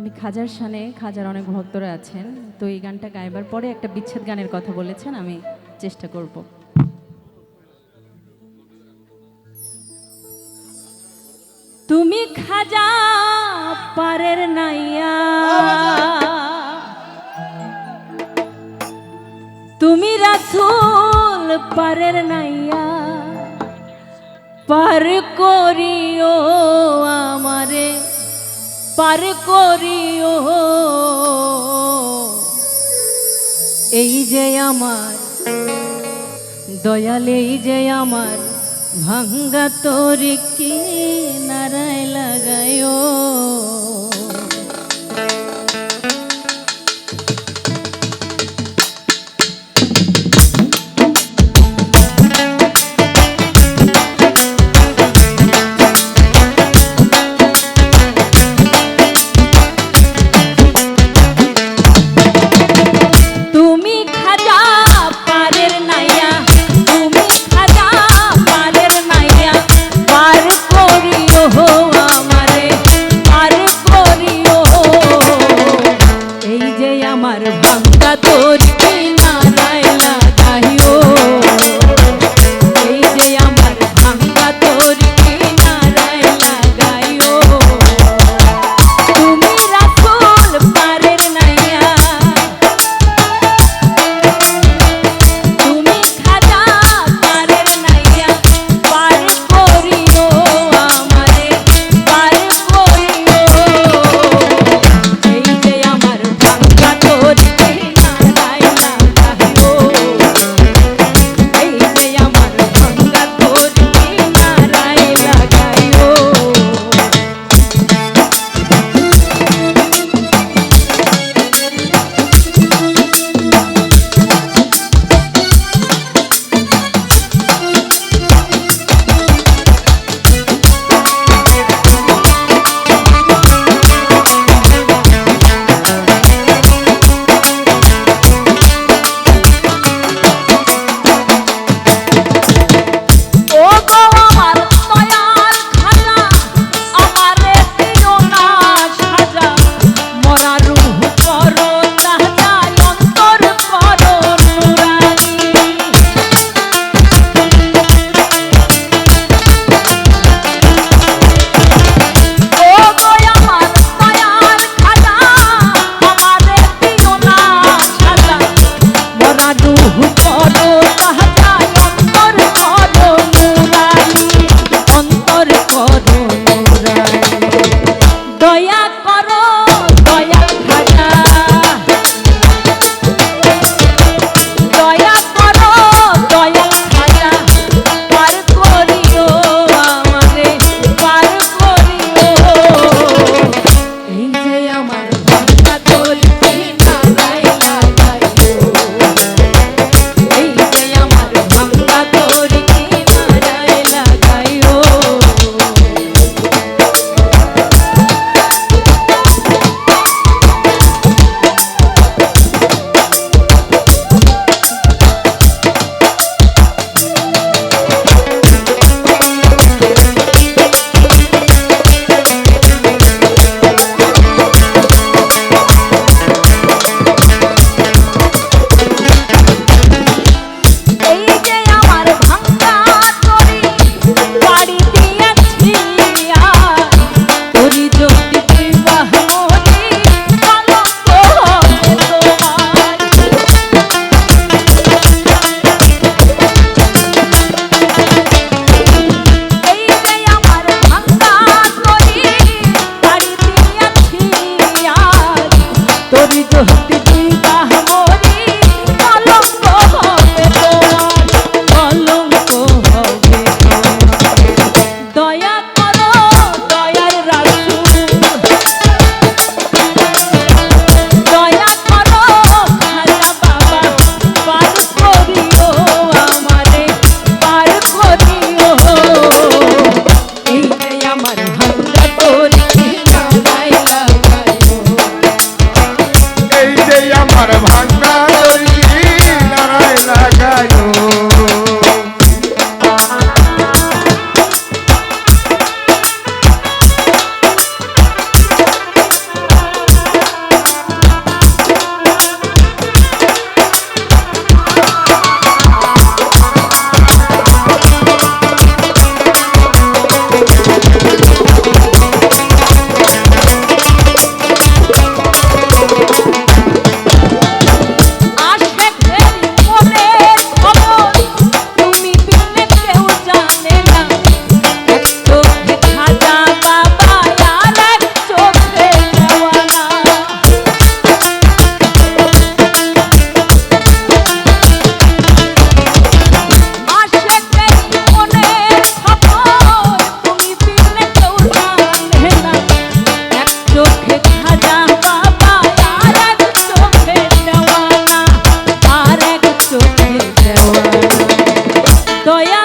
আমি খাজার শানে, খাজার অনেক ভক্তরা আছেন, তো এই গানটা গাইবার পরে একটা বিচ্ছেদ গানের কথা বলেছেন, আমি চেষ্টা করব। তুমি খাজা পারের নাইয়া। তুমি রাসুল পারের নাইয়া। পার করিও আমারে। পার করিও। এই যে আমার দয়াল এই যে আমার ভাঙ্গা তোর কি নারায় লাগায়ও। আমার ভাঙ্গা তোর Oh yeah.